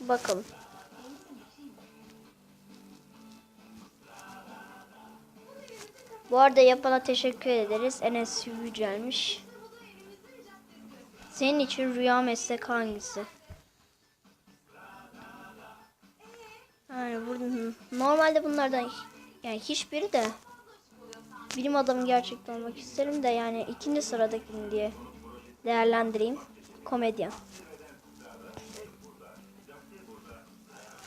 Bakalım. Bu arada yapana teşekkür ederiz. Enes Yücelmiş. Senin için rüya meslek hangisi? Yani normalde bunlardan yani hiçbiri de bilim adamı gerçekten olmak isterim de yani ikinci sıradakini diye değerlendireyim. Komedyen.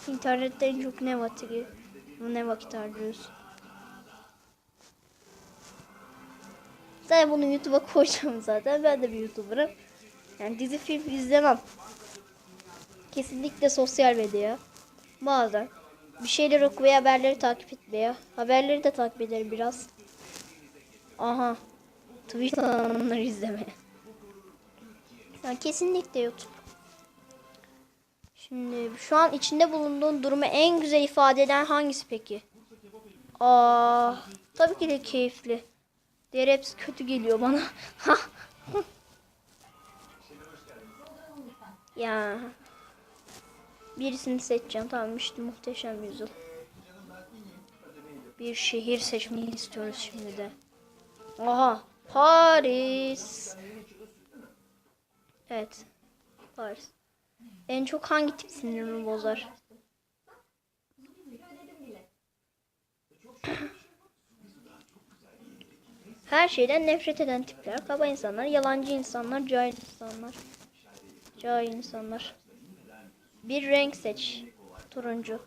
İnternette en çok ne vakit, ne vakit harcıyorsun? Zaten bunu YouTube'a koyacağım zaten. Ben de bir YouTuber'ım. Yani dizi film izlemem. Kesinlikle sosyal medya. Bazen. Bir şeyler okumaya, haberleri takip etmeye. Haberleri de takip ederim biraz. Aha. Twitter'ları izlemeye. Yani kesinlikle YouTube. Şimdi şu an içinde bulunduğun durumu en güzel ifade eden hangisi peki? Aa, tabii ki de keyifli. Diğer hepsi kötü geliyor bana. ya. Birisini seçeceğim. Tamam işte muhteşem yüzyıl. Bir şehir seçmeyi istiyoruz şimdi de. Aha. Paris. Evet. Paris. En çok hangi tip sinirimi bozar? Her şeyden nefret eden tipler, kaba insanlar, yalancı insanlar, cahil insanlar. Cahil insanlar. Bir renk seç. Turuncu.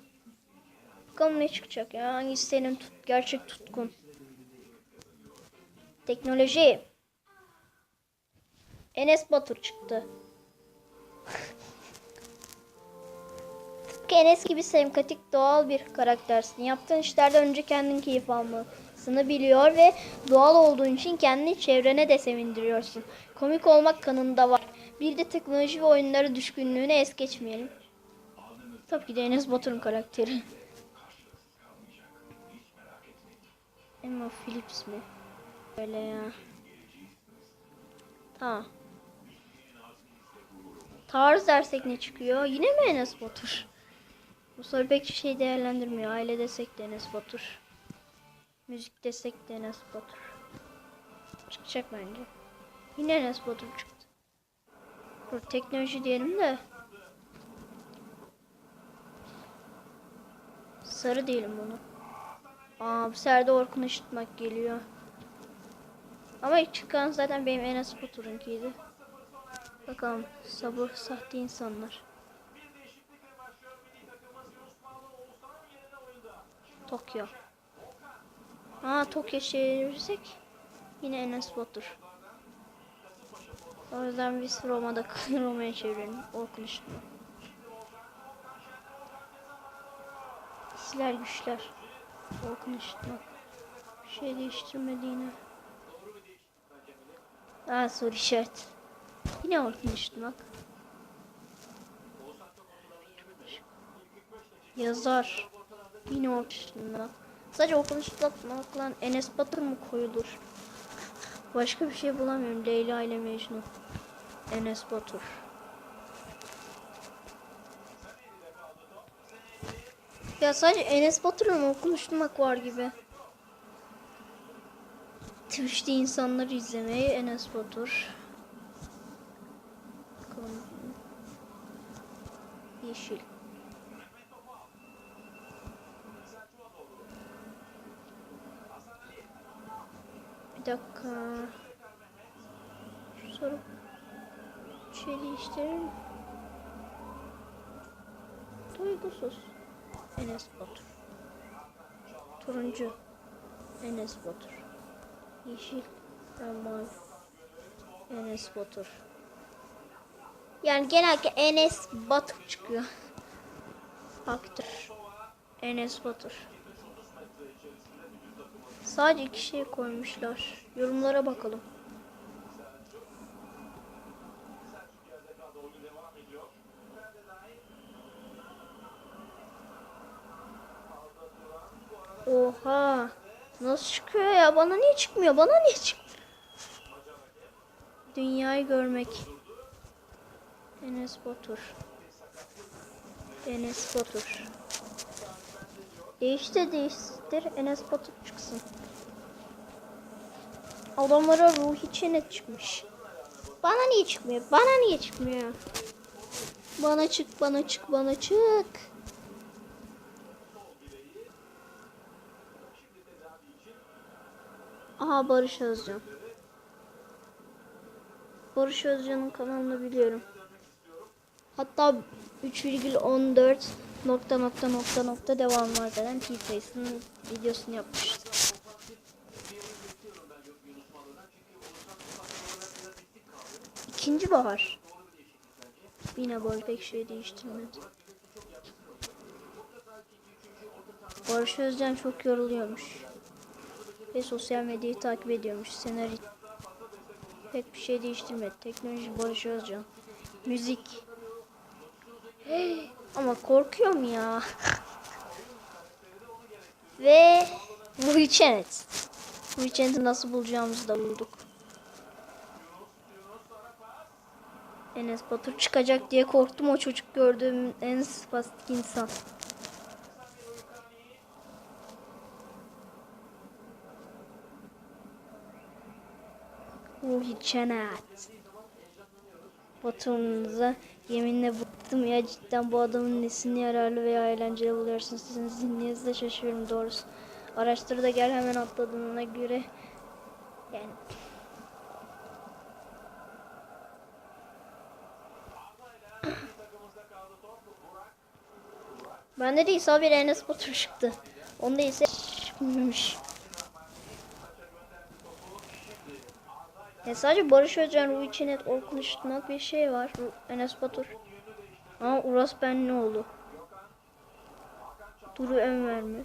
Bakalım ne çıkacak ya? Hangisi senin tut, gerçek tutkun? Teknoloji. Enes Batur çıktı. Tıpkı Enes gibi sempatik doğal bir karaktersin. Yaptığın işlerden önce kendin keyif almasını biliyor ve doğal olduğun için kendini çevrene de sevindiriyorsun. Komik olmak kanında var. Bir de teknoloji ve oyunlara düşkünlüğünü es geçmeyelim. Tabii ki de Enes Batur'un karakteri. Emma Phillips mi? Öyle ya. Tamam. Tarz dersek ne çıkıyor? Yine mi Enes Batur? Bu soru pek bir şey değerlendirmiyor. Aile desek de Enes Batur. Müzik desek de Enes Batur. Çıkacak bence. Yine Enes Batur çıktı. Dur teknoloji diyelim de. Sarı diyelim bunu. Aa bu sefer de Orkun Işıtmak geliyor. Ama ilk çıkan zaten benim Enes Batur'unkiydi. Bakalım sabır sahte insanlar. Tokyo. Aa Tokyo çevirirsek yine Enes Batur. O yüzden biz Roma'da Roma'ya çevirelim. Orkun Işıtma. Hisler güçler. Orkun Işıtma. Bir şey değiştirmedi yine. Aa soru işareti. Yine Orkun Işıtmak. Yazar. Yine Orkun Işıtmak. Sadece Orkun Işıtmak'la Enes Batur mu koyulur? Başka bir şey bulamıyorum. Leyla ile Mecnun. Enes Batur. Ya sadece Enes Orkun Işıtmak var gibi. Twitch'te insanları izlemeyi Enes Batur. Bakalım. Yeşil. Bir dakika. Şu soru şey. Duygusuz. Enes Batur. Turuncu. Enes Batur. Yeşil mavi. Enes Batur. Yani genellikle Enes Batur çıkıyor. Aktör. Enes Batur. Sadece iki şey koymuşlar. Yorumlara bakalım. Oha. Nasıl çıkıyor ya? Bana niye çıkmıyor? Bana niye çıkmıyor? Dünyayı görmek. Enes Batur. Enes Batur. Değiştir değiştir Enes Batur çıksın. Adamlara Ruhi Çenet çıkmış. Bana niye çıkmıyor? Bana niye çıkmıyor? Bana çık, bana çık, bana çık. Aha Barış Özcan. Barış Özcan'ın kanalını biliyorum. Hatta 3,14 nokta nokta nokta nokta devam var denen pi sayısının videosunu yapmıştı. İkinci bahar. Yine boy pek şey değiştirmedi. Barış Özcan çok yoruluyormuş. Ve sosyal medyayı takip ediyormuş. Senaryo pek bir şey değiştirmedi. Teknoloji Barış Özcan. Müzik. Ama korkuyorum ya. Ve. Ruhi Çenet'i nasıl bulacağımızı da bulduk. Enes Batur çıkacak diye korktum. O çocuk gördüğüm en spastik insan. Ruhi Çenet. Batur'unuza yeminle bıktım ya cidden bu adamın nesini yararlı veya eğlenceli buluyorsunuz. Sizin zihninizde şaşıyorum doğrusu. Araştır da gel hemen atladığına göre yani Bende de İsa bir Enes Batur çıktı. Onda ise çıkmamış. Ya sadece Barış Özcan, Ruhi Çenet, Orkun Işıtmak bir şey var. Enes Batur. Ama Uras Ben ne oldu? Duru Enver mi?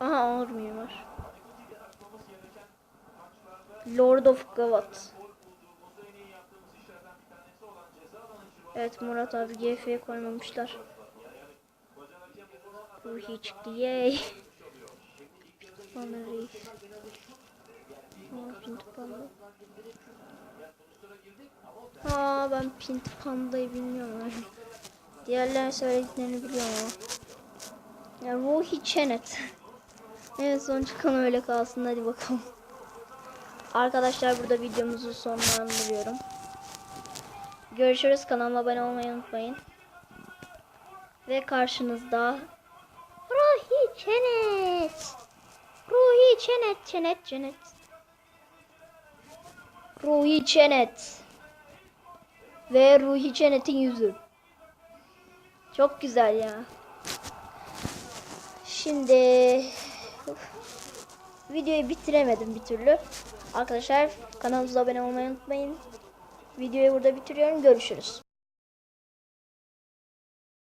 Aha Ağır var. Lord of Gavat. Evet Murat abi GF'ye koymamışlar. Ruhi çıktı yay. Bana reis. Aa, Pinti Panda. Aa ben Pinti Panda'yı bilmiyorum. Diğerlerin söylediklerini biliyorum. Ya Ruhi Çenet. evet son çıkan öyle kalsın hadi bakalım. Arkadaşlar burada videomuzu sonlandırıyorum. Görüşürüz. Kanalıma abone olmayı unutmayın. Ve karşınızda Ruhi Çenet. Ruhi Çenet, Çenet, Çenet. Ruhi Çenet. Ve Ruhi Çenet'in yüzü. Çok güzel ya. Şimdi videoyu bitiremedim bir türlü. Arkadaşlar kanalımıza abone olmayı unutmayın. Videoyu burada bitiriyorum. Görüşürüz.